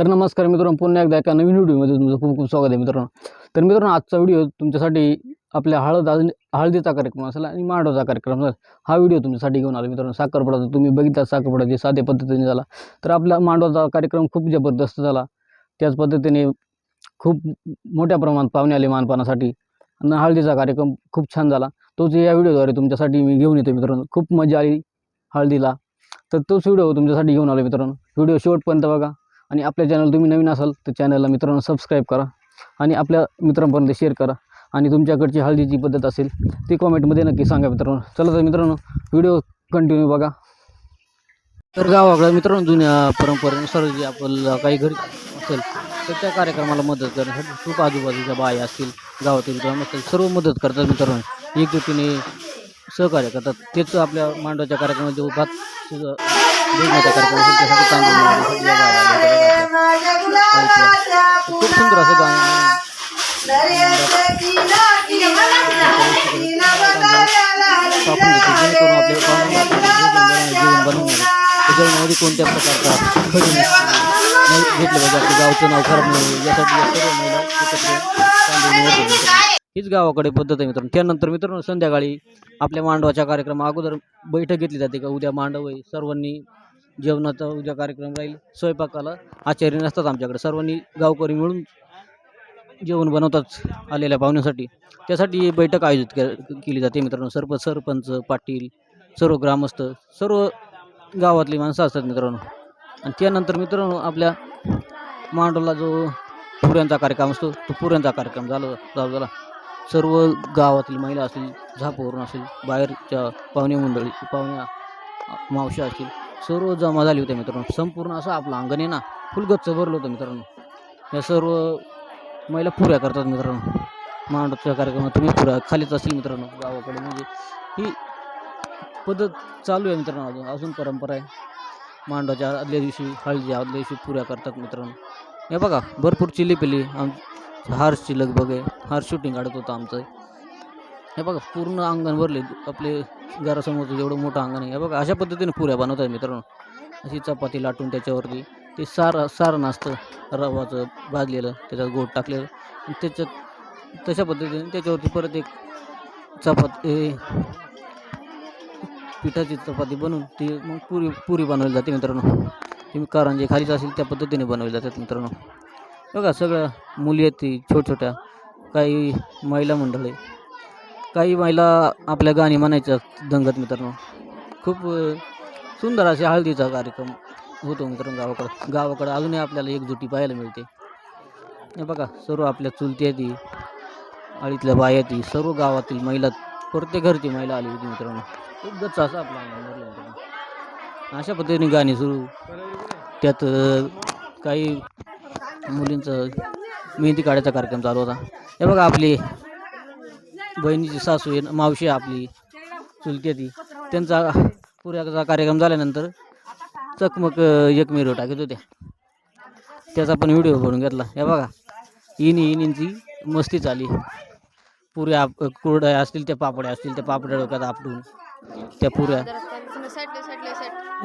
तर नमस्कार मित्रांनो पुन्हा एकदा एका नवीन व्हिडिओमध्ये तुमचं खूप खूप स्वागत आहे मित्रांनो. तर मित्रांनो आजचा व्हिडिओ तुमच्यासाठी आपल्या हळद हळदीचा कार्यक्रम असेल आणि मांडवाचा कार्यक्रम असेल हा व्हिडिओ तुमच्यासाठी घेऊन आला मित्रांनो. साखरपुडा तुम्ही बघितला साखरपुडा जे साध्या पद्धतीने झाला. तर आपला मांडवाचा कार्यक्रम खूप जबरदस्त झाला. त्याच पद्धतीने खूप मोठ्या प्रमाणात पाहुणे आले मानपानासाठी. आणि हळदीचा कार्यक्रम खूप छान झाला. तोच या व्हिडिओद्वारे तुमच्यासाठी मी घेऊन येतो मित्रांनो. खूप मजा आली हळदीला. तर तोच व्हिडिओ तुमच्यासाठी घेऊन आलो मित्रांनो. व्हिडिओ शेवटपर्यंत बघा. आणि आपल्या चॅनल तुम्ही नवीन असाल तर चॅनलला मित्रांनो सबस्क्राईब करा आणि आपल्या मित्रांपर्यंत शेअर करा. आणि तुमच्याकडची हळदीची पद्धत असेल ती कॉमेंटमध्ये नक्की सांगा मित्रांनो. चला तर मित्रांनो व्हिडिओ कंटिन्यू बघा. तर गावाकडं मित्रांनो जुन्या परंपरेनुसार जे आपलं काही घरी असेल तर त्या कार्यक्रमाला मदत करण्यासाठी खूप आजूबाजूच्या बाया असतील गावातील ग्राम असतील सर्व मदत करतात मित्रांनो. एकजुटीने सहकार्य करतात. तेच आपल्या मांडवाच्या कार्यक्रमात जो भात कार्यक्रम असेल त्यासाठी तांदूळ खूप सुंदर असं गाणं बनवणार आहे कोणत्या प्रकारचा खडी घेतलं पाहिजे आपलं गावचं नाव खराब नाही यासाठी या सर्व महिला एकत्र हीच गावाकडे पद्धत आहे मित्रांनो. त्यानंतर मित्रांनो संध्याकाळी आपल्या मांडवाच्या कार्यक्रमा अगोदर बैठक घेतली जाते का? उद्या मांडव आहे. सर्वांनी जेवणाचा उद्या कार्यक्रम राहील स्वयंपाकाला आचार्य नसतात आमच्याकडे. सर्वांनी गावकरी मिळून जेवण बनवतात आलेल्या पाहुण्यासाठी. त्यासाठी ही बैठक आयोजित के केली जाते मित्रांनो. सर्व सरपंच पाटील सर्व ग्रामस्थ सर्व गावातली माणसं असतात मित्रांनो. आणि त्यानंतर मित्रांनो आपल्या मांडवला जो पुऱ्यांचा कार्यक्रम असतो तो पुऱ्यांचा कार्यक्रम झाला चालू झाला. सर्व गावातील महिला असतील झापवरून असेल बाहेरच्या पाहुणे मंडळी पाहुण्या मावशी असतील सर्व जमा झाली होत्या मित्रांनो. संपूर्ण असं आपलं अंगण आहे ना फुलगच्च भरलं होतं मित्रांनो. या सर्व महिला पुऱ्या करतात मित्रांनो. मांडवच्या कार्यक्रमात तुम्ही पुऱ्या खालीच असेल मित्रांनो गावाकडे. म्हणजे ही पद्धत चालू आहे मित्रांनो अजून. अजून परंपरा आहे. मांडवाच्या आदल्या दिवशी हळदी आदल्या दिवशी पुऱ्या करतात मित्रांनो. हे बघा भरपूर चिली पिली आम हार्सची लगबग आहे. हार्स शूटिंग काढत होतं आमचं. हे बघा पूर्ण अंगण भरले. आपले घरासमोरचं जेवढं मोठं अंगण आहे हे बघा अशा पद्धतीने पुऱ्या बनवतात मित्रांनो. अशी चपाती लाटून त्याच्यावरती ते सार सारण असतं रवाचं भाजलेलं त्याच्यात गोड टाकलेलं. आणि त्याच्यात तशा पद्धतीने त्याच्यावरती परत एक चपाती पिठाची चपाती बनवून ती मग पुरी पुरी बनवली जाते मित्रांनो. ती कारंजे खालीच असेल त्या पद्धतीने बनवली जातात मित्रांनो. बघा सगळ्या मुली आहेत ती छोट्या काही महिला मंडळ आहे काही महिला आपल्या गाणी म्हणायच्या दंगत मित्रांनो. खूप सुंदर असे हळदीचा कार्यक्रम होतो मित्रांनो गावाकडं. गावाकडं अजूनही आपल्याला एकजुटी पाहायला मिळते. हे बघा सर्व आपल्या चुलती आहे ती आळीतल्या बाया ती सर्व गावातील महिला प्रत्येक घरची महिला आली होती मित्रांनो. खूप गच्च असं आपला अशा पद्धतीने गाणी सुरू. त्यात काही मुलींचं मेहंदी काढायचा कार्यक्रम चालू होता. हे बघा आपली बहिणीची सासू आहे मावशी आहे आपली चुलती आहे ती. त्यांचा पुऱ्याचा कार्यक्रम झाल्यानंतर चकमक अ, एक मिरव टाकत होत्या. त्याचा पण व्हिडिओ बनवून घेतला. हे बघा इनी इनींची मस्ती चाली पुऱ्या कुरड्या असतील त्या पापड्या असतील त्या पापड्या डोक्यात आपटून त्या पुऱ्या.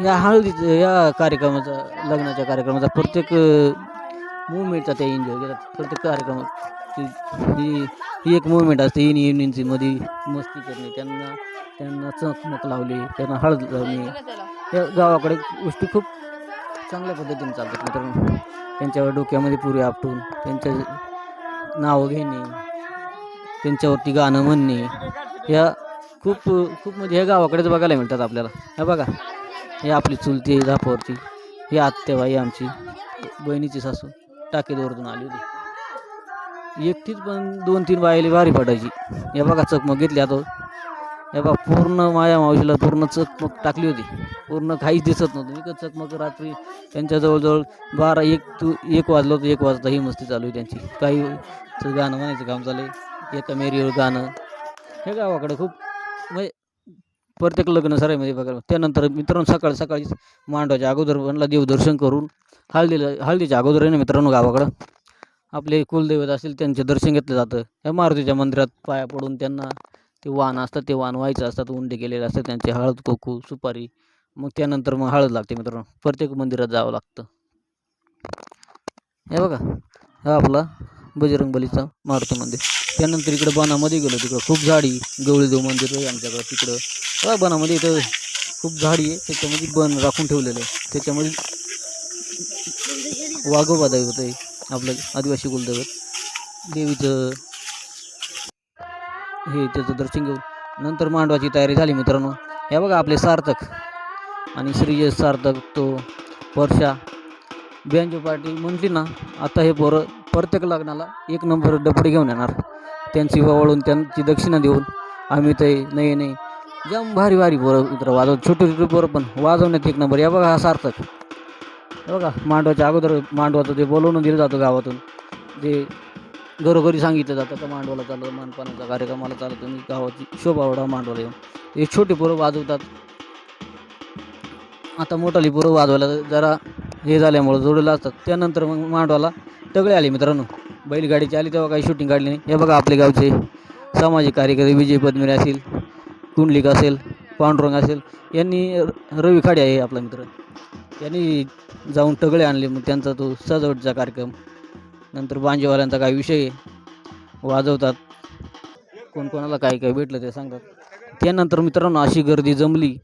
या हळदीचं या कार्यक्रमाचा लग्नाच्या कार्यक्रमाचा प्रत्येक मुवमेंटचा त्या एन्जॉय घेतात प्रत्येक कार्यक्रमात. ती- ही ही एक मुवमेंट असते इन इनिंगची मध्ये मस्ती करणे. त्यांना त्यांना चकमक लावली त्यांना हळद लावणे त्या गावाकडे गोष्टी खूप चांगल्या पद्धतीने चालतात मित्रांनो. त्यांच्यावर डोक्यामध्ये पुरी आपटून त्यांच्या नावं घेणे त्यांच्यावरती गाणं म्हणणे. या खूप खूप म्हणजे ह्या गावाकडेच बघायला मिळतात आपल्याला. हे बघा हे आपली चुलती आहे झापावरची ही आत्याबाई आमची बहिणीची सासू टाकेदवरतून आली होती. एकटीच पण दोन तीन बायले भारी पडायची. या बघा चकमक घेतली आता. या बघा पूर्ण माया मावशीला पूर्ण चकमक टाकली होती. पूर्ण काहीच दिसत नव्हतं. इकडं चकमक रात्री त्यांच्या जवळजवळ बारा एक तू एक वाजलं होतं एक वाजता ही मस्ती चालू आहे त्यांची. काही गाणं म्हणायचं काम चालू आहे एका मेरीवर गाणं. हे गावाकडे खूप म्हणजे प्रत्येक लग्न सराईमध्ये बघायला त्यानंतर मित्रांनो सकाळ सकाळीच मांडवाच्या अगोदर म्हणला देवदर्शन करून हळदीला हळदीच्या अगोदर आहे ना मित्रांनो गावाकडं? आपले कुलदैवत असेल त्यांचे दर्शन घेतलं जातं. या मारुतीच्या मंदिरात पाया पडून त्यांना ते वाण असतात ते वाण व्हायचं असतात उंडे केलेले असतात त्यांचे हळद कोकू सुपारी मग त्यानंतर मग हळद लागते मित्रांनो. प्रत्येक मंदिरात जावं लागतं. हे बघा हा आपला बजरंगबलीचा मारुती मंदिर. त्यानंतर इकडं बनामध्ये गेलो तिकडं खूप झाडी गवळीदेव मंदिर आहे आमच्याकडं तिकडं. बघा बनामध्ये इथं खूप झाडी आहे त्याच्यामध्ये बन राखून ठेवलेलं आहे. त्याच्यामध्ये वाघोबा दैवत आहे आपलं आदिवासी कुलदैवत देवीचं हे त्याचं दर्शन घेऊन नंतर मांडवाची तयारी झाली मित्रांनो. हे बघा आपले सार्थक. आणि श्रीजय सार्थक तो वर्षा बँजो पार्टी म्हटली ना आता हे पोरं प्रत्येक लग्नाला एक नंबर डपडे घेऊन येणार. त्यांची वळून त्यांची दक्षिणा देऊन आम्ही ते नाही नाही जम भारी भारी पोरं मित्र वाजव छोटे छोटे पोरं पण वाजवण्यात एक नंबर. या बघा हा सार्थक. बघा मांडवाच्या अगोदर मांडवाचं ते बोलवून दिलं जातं गावातून जे घरोघरी सांगितलं जातं का मांडवाला चालतं मानपानाचा कार्यक्रमाला चालत तुम्ही गावाची शोभा वाढवा मांडवाला येऊन. हे छोटे पोरं वाजवतात. आता मोठाली पोरं वाजवायला जरा हे झाल्यामुळं जोडलेलं असतात. त्यानंतर मग मांडवाला टगळे आले मित्रांनो. बैलगाडीची आली तेव्हा काही शूटिंग काढली नाही. हे बघा आपले गावचे सामाजिक कार्यकर्ते विजय पद्मिरे असेल कुंडलिक असेल पांडुरंग असेल यांनी र- रवी खाडे आहे आपला मित्र. त्यांनी जाऊन टगळे आणले. मग त्यांचा तो सजावटचा कार्यक्रम. नंतर बांजेवाल्यांचा काही विषय वाजवतात. कोण कोणाला काय काय भेटलं ते सांगतात. त्यानंतर मित्रांनो अशी गर्दी जमली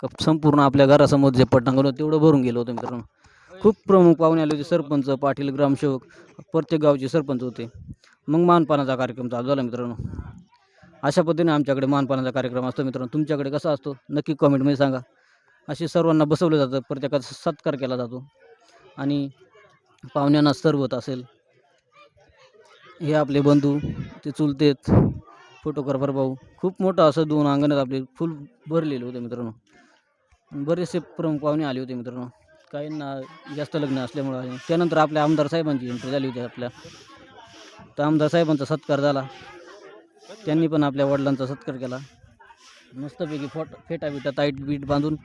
का संपूर्ण आपल्या घरासमोर जे पटांगण होतं तेवढं भरून गेलं होतं मित्रांनो. खूप प्रमुख पाहुणे आले होते. सरपंच पाटील ग्रामसेवक प्रत्येक गावचे सरपंच होते. मग मानपानाचा कार्यक्रम चालू झाला मित्रांनो. अशा पद्धतीने आमच्याकडे मानपानाचा कार्यक्रम असतो मित्रांनो. तुमच्याकडे कसा असतो? नक्की कमेंटमध्ये सांगा. असे सर्वांना बसवलं जातं. प्रत्येकाचा सत्कार केला जातो. आणि पाहुण्यांना सरबत असेल. हे आपले बंधू ते चुलतेत फोटोग्राफर भाऊ खूप मोठं असं दोन अंगणात आपले फुल भरलेले होते मित्रांनो. बरेचसे प्रमुख पाहुणे आले होते मित्रांनो. काहींना जास्त लग्न असल्यामुळं आले त्यानंतर आपल्या आमदार साहेबांची एंट्री झाली होती आपल्या. तर आमदार साहेबांचा सत्कार झाला. त्यांनी पण आपल्या वडिलांचा सत्कार केला. मस्तपैकी फोट फेटा बिटा ताईट बीट बांधून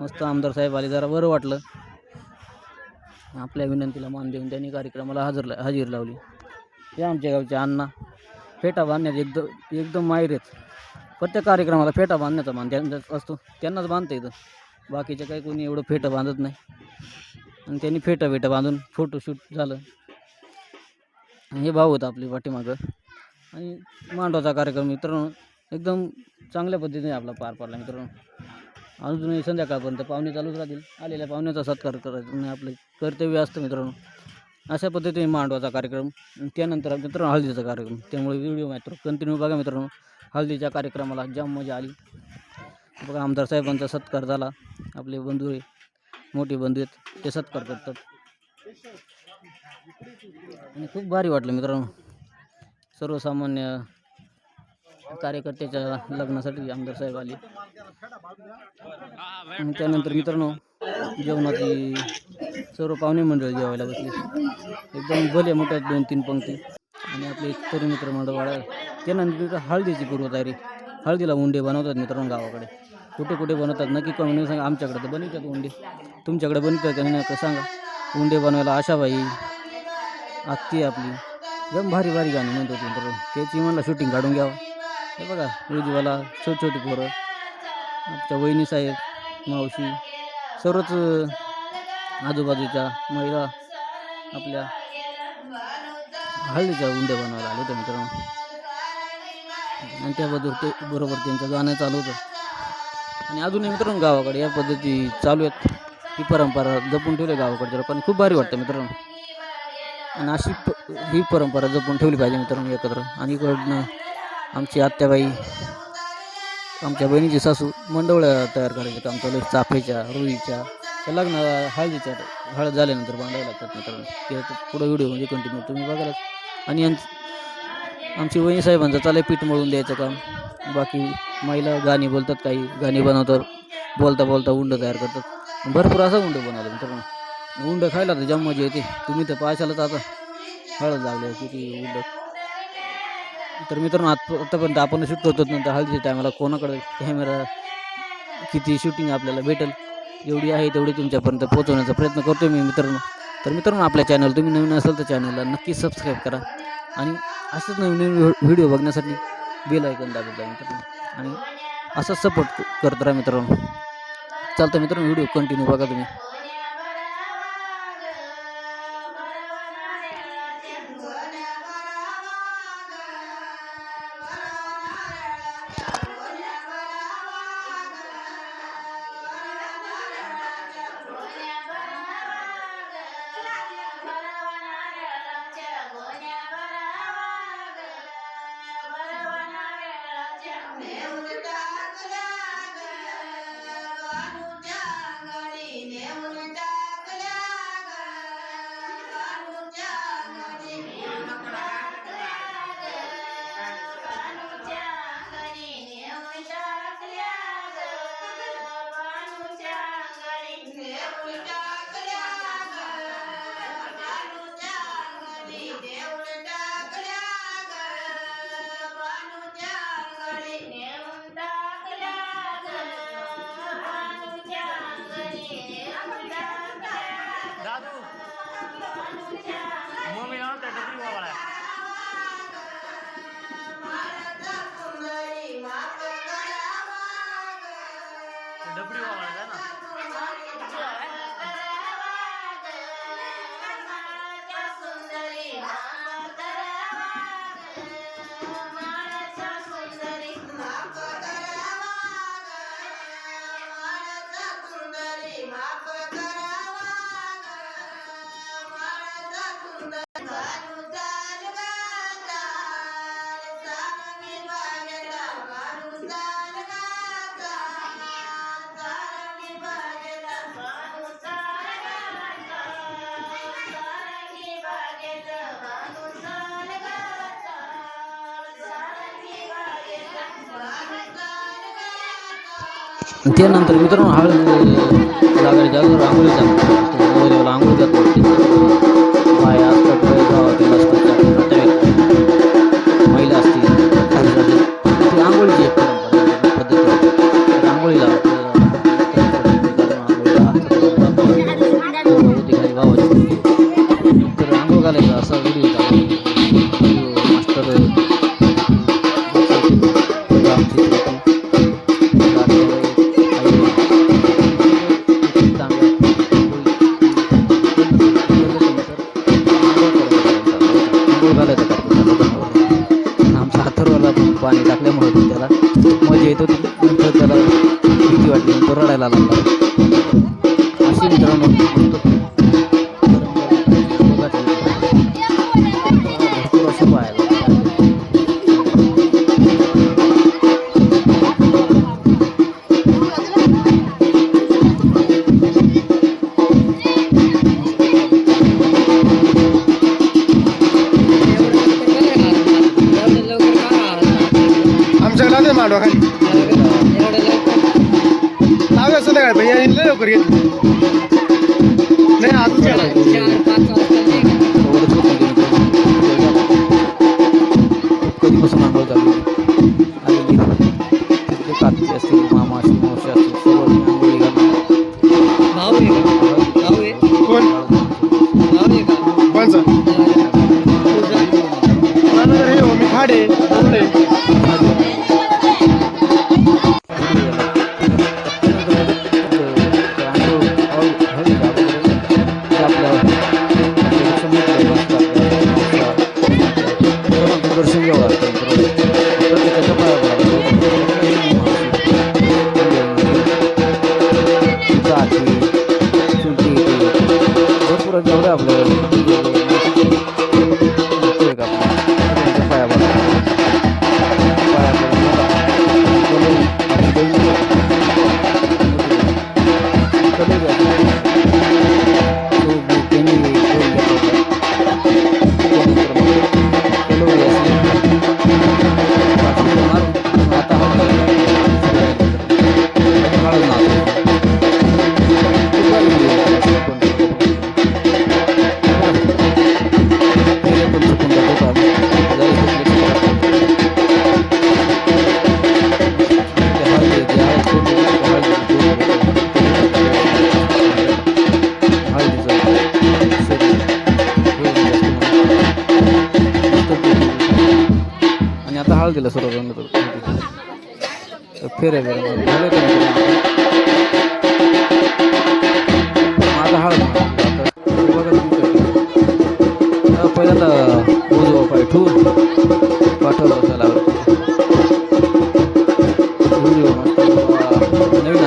मस्त आमदार साहेब आले जरा बरं वाटलं. आपल्या विनंतीला मान देऊन त्यांनी कार्यक्रमाला हजर ला हजेरी लावली. ते आमच्या गावचे अण्णा. फेटा बांधण्यात एकदम एकदम माहीर आहेत. प्रत्येक कार्यक्रमाला फेटा बांधण्याचा मान त्यांचा असतो. त्यांनाच बांधता येतं. बाकीचे काही कोणी एवढं फेटं बांधत नाही. आणि त्यांनी फेटा फेटा बांधून फोटोशूट झालं. आणि हे भाऊ होतं आपली पाठीमागं. आणि मांडवाचा कार्यक्रम मित्रांनो एकदम चांगल्या पद्धतीने आपला पार पडला मित्रांनो. अजूनही संध्याकाळपर्यंत पाहुणे चालूच राहतील. आलेल्या पाहुण्याचा सत्कार करायचं आणि आपलं कर्तव्य असतं मित्रांनो. अशा पद्धतीने मांडवाचा कार्यक्रम आणि त्यानंतर मित्रांनो हळदीचा कार्यक्रम. त्यामुळे व्हिडिओ मात्र कंटिन्यू बघा मित्रांनो. हळदीच्या कार्यक्रमाला जाम मजा आली. बघा आमदार साहेबांचा सत्कार झाला. आपले बंधू आहे मोठे बंधू आहेत ते सत्कार करतात. आणि खूप भारी वाटलं मित्रांनो. सर्वसामान्य कार्यकर्त्याच्या लग्नासाठी आमदार साहेब आले. आणि त्यानंतर मित्रांनो जेवणाची सर्व पाहुणे मंडळ जेवायला बसले. एकदम भले मोठ्या दोन तीन पंक्ती. आणि आपले तरुण मित्र मंडळ त्यानंतर तिथं हळदीची पूर्वतयारी हळदीला उंडे बनवतात मित्रांनो गावाकडे. कुठे कुठे बनवतात नक्की कमेंट सांगा. आमच्याकडे तर बनवतात उंडे. तुमच्याकडे बनवतात का नाही का सांगा. उंडे बनवायला आशाबाई आत्ती आपली. एकदम भारी भारी गाणी म्हणतो मित्रांनो. त्याची म्हणलं शूटिंग काढून घ्यावं. हे बघा उजवाला छोटी छोटी पोरं. आमच्या वहिनी साहेब मावशी सर्वच आजूबाजूच्या महिला आपल्या हळदीच्या उंड्या बनवायला आले होते मित्रांनो. आणि त्याबद्दल ते बरोबर त्यांचं गाणं चालू होतं. आणि अजूनही मित्रांनो गावाकडे या पद्धती चालू आहेत. ही परंपरा जपून ठेवली गावाकडच्या पण खूप भारी वाटतं मित्रांनो. आणि अशी प ही परंपरा जपून ठेवली पाहिजे मित्रांनो एकत्र. आणि इकडनं आमची आत्याबाई आमच्या बहिणीची सासू मंडवळ्या तयार करायचे काम चालू चाफेच्या रुईच्या त्या लग्न हळदीच्या हळद झाल्यानंतर बांधायला लागतात मित्रांनो. ते पुढं व्हिडिओ म्हणजे कंटिन्यू तुम्ही बघायलाच. आणि आमची वहिनी साहेबांचं चालू पीठ मळून द्यायचं काम. बाकी महिला गाणी बोलतात काही. गाणी बनवतात बोलता बोलता उंड तयार करतात. भरपूर असं उंड बनवलं मित्रांनो. उंड खायला तर जाम मजा येते. तुम्ही तर पाशालाच आता. हळद लागले किती उंड. तर मित्रांनो आत आतापर्यंत आपण शूट करतो नंतर हळदीच्या टायमाला कोणाकडे कॅमेरा किती शूटिंग आपल्याला भेटेल एवढी आहे तेवढी तुमच्यापर्यंत पोहोचवण्याचा प्रयत्न करतो मी मित्रांनो. तर मित्रांनो आपल्या चॅनल तुम्ही नवीन असाल तर चॅनलला नक्की सबस्क्राईब करा. आणि असंच नवीन नवीन व्हिडिओ बघण्यासाठी बेल ऐकून दाबत जा मित्रांनो. आणि असंच सपोर्ट करत राहा मित्रांनो. चालतं मित्रांनो व्हिडिओ कंटिन्यू बघा तुम्ही. 你都不理我了来吧来 त्यानंतर मित्रांनो हळद जागा जागेवर आंघोळी जातात नवदेवाला आंघोळी जातात आमचा हातरवाला पाणी टाकल्यामुळे त्याला मजा येत होती नंतर त्याला भीती वाटली तो रडायला लागला नाही फेरे माझा हळद पहिल्यांदा उजवा पाय ठेवून पाठवला त्याला नवीन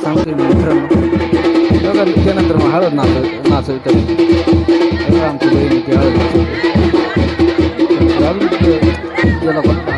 सांगते मी मित्रांनो त्यानंतर मग हळद नाच नाचवित आमची बहीण ती हळद नाचवते. अजून ते ज्याला पण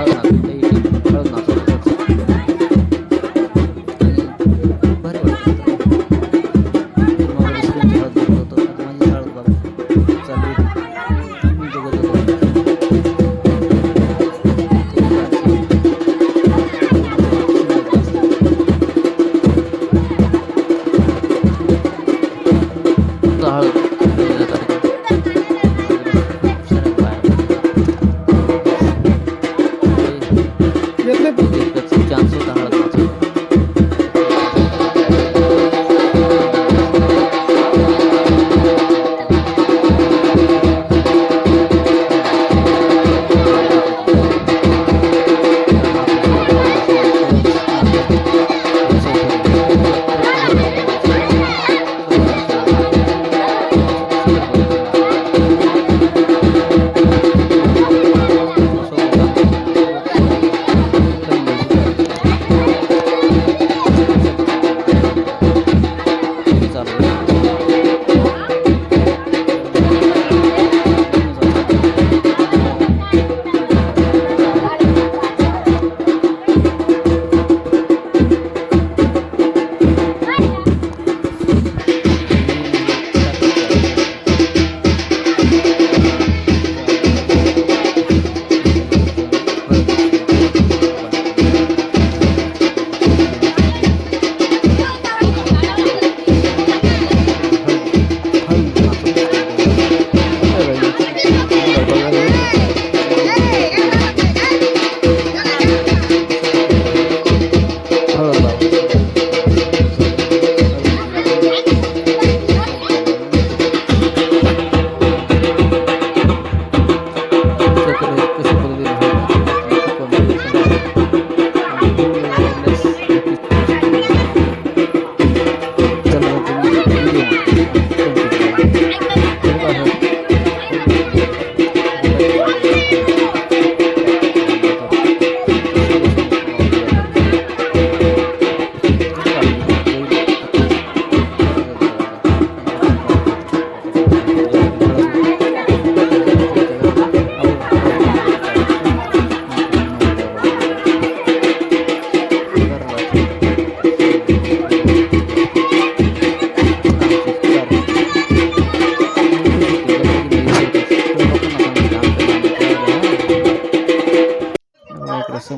করে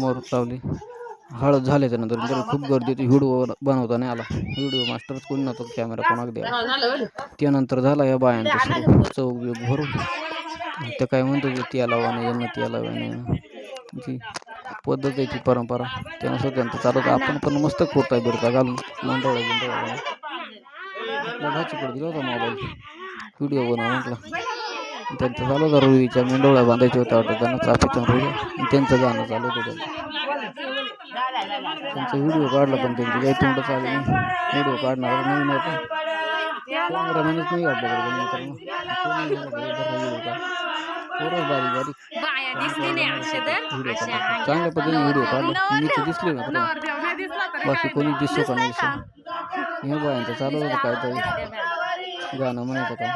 लावली. हळद झाल्याच्यानंतर खूप गर्दी होती. व्हिडिओ बनवता नाही आला. व्हिडिओ मास्टरच कोणी नव्हतं. कॅमेरा कोणाक द्या त्यानंतर झाला या बायांचा सुरू चौक बिग भरून. ते काय म्हणतो की त्या नाही यांना त्या नाही ती पद्धत आहे ती परंपरा. त्यानुसार त्यांचं चालत आपण पण मस्त कुर्ता बिरता घालून मंडळ बिंडळ दिला होता मोबाईल. व्हिडिओ बनवा म्हटलं. त्यांचा चालू होता रुईच्या मेंढोळ्या बांधायच्या होता वाटतं त्यांना चाफीच्या रुई. त्यांचं गाणं चालू होतं त्यांचं. त्यांचा व्हिडिओ काढला पण त्यांची काही तोंड चालू नाही. व्हिडिओ काढणार नवीन होता. कॅमेरामॅनच नाही आपल्याकडे व्हिडिओ का पोरं बारीक बारीक चांगल्या पद्धतीने व्हिडिओ काढला. मी तर दिसले ना बाकी कोणी दिसतो का नाही दिसत ह्या बायांचं चालू होतं काहीतरी. गाणं म्हणायचं का?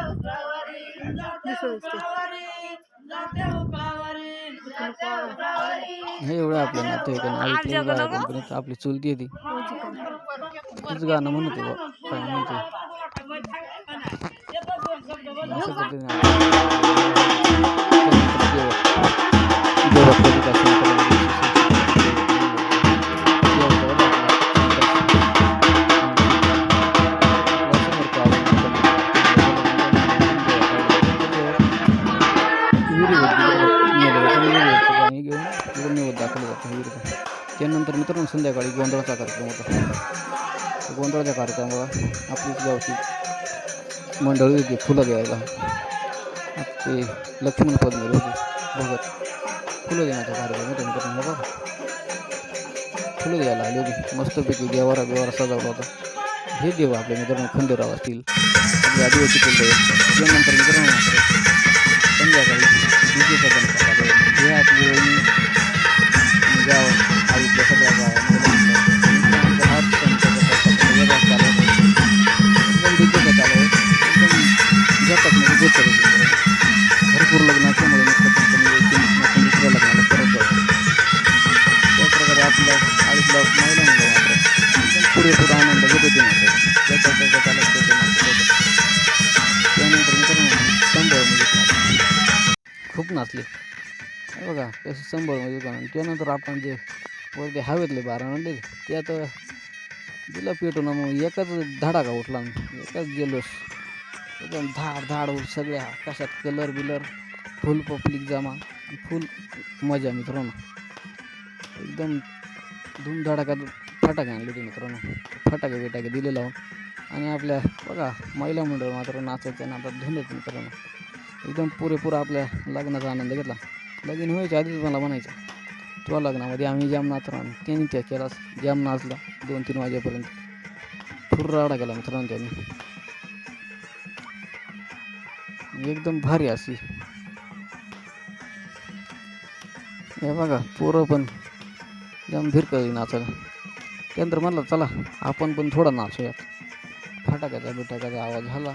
हे एवढं आपल्या नातेवाईकांना ऐकलं बाया कंपनीत आपली चुलती आहे ती तीच गाणं म्हणते बा काय म्हणते संध्याकाळी गोंधळाचा कार्यक्रम होता. गोंधळाच्या कार्यक्रमाला आपलीच गावची मंडळी होती फुलं द्यायला. ते लक्ष्मण पद्मरी होते भगत. फुलं देण्याचा कार्यक्रम होता म्हणजे मित्रांनो बघा. फुलं द्यायला आली होती. मस्तपैकी देवारा बिवारा सजावला होता. हे देव आपले मित्रांनो खंडेराव असतील. आपले आदिवासी कुलदेव त्यानंतर मित्रांनो संध्याकाळी विजय सदन हे आपली असले बघा कसं संभळ म्हणजे का त्यानंतर आपण जे वरती हवेतले बारा आणले ते आता दिलं पेटून मग एकच धडाका उठला एकाच गेलोस एकदम धाड धाड सगळ्या कशात कलर बिलर फुल पब्लिक जमा फुल मजा मित्रांनो. एकदम धूमधडाक्यात फटाके आणले होते मित्रांनो. फटाके बिटाके दिले लावून आणि आपल्या बघा महिला मंडळ मात्र नाचायच्या आता धुंदत मित्रांनो. एकदम पुरेपूर आपल्या लग्नाचा आनंद घेतला. लगीन व्हायच्या आधीच मला म्हणायचं तुला लग्नामध्ये आम्ही जाम नाच राहून त्यांनी त्या केला जाम नाचला दोन तीन वाजेपर्यंत फुर्राडा केला मित्रांनो त्यांनी. एकदम भारी अशी. हे बघा पोरं पण जाम भिरकली नाचायला त्यानंतर म्हटलं चला आपण पण थोडा नाचूयात. फटाक्याचा बिटाक्याचा आवाज झाला.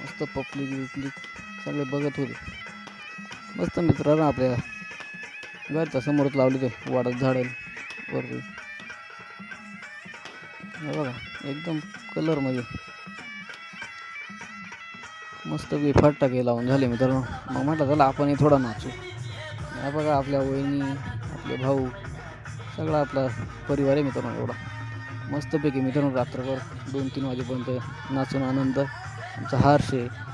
मस्त पब्लिक बिप्लिक सगळे बघत होते. मस्त मित्रांनो आपल्या. घरच्या समोरच लावले ते वाढत झाडं वरती. बघा एकदम कलरमध्ये मस्त बी फटाके लावून झाले मित्रांनो. मग म्हटलं चला आपणही थोडा नाचू. हे बघा आपल्या वहिनी आपले भाऊ सगळा आपला परिवार आहे मित्रांनो एवढा. मस्तपैकी मित्रांनो रात्रभर दोन तीन वाजेपर्यंत नाचून आनंद. आमचा हार्ष आहे.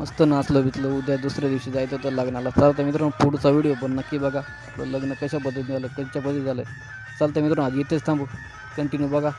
मस्त नाचलो बिचलं. उद्या दुसऱ्या दिवशी जायचं होतं लग्नाला. चालतं मित्रांनो पुढचा व्हिडिओ पण नक्की बघा. आपलं लग्न कशा पद्धतीने झालं कशा पद्धतीने झालं चालतं मित्रांनो आज इथेच थांबू. कंटिन्यू बघा.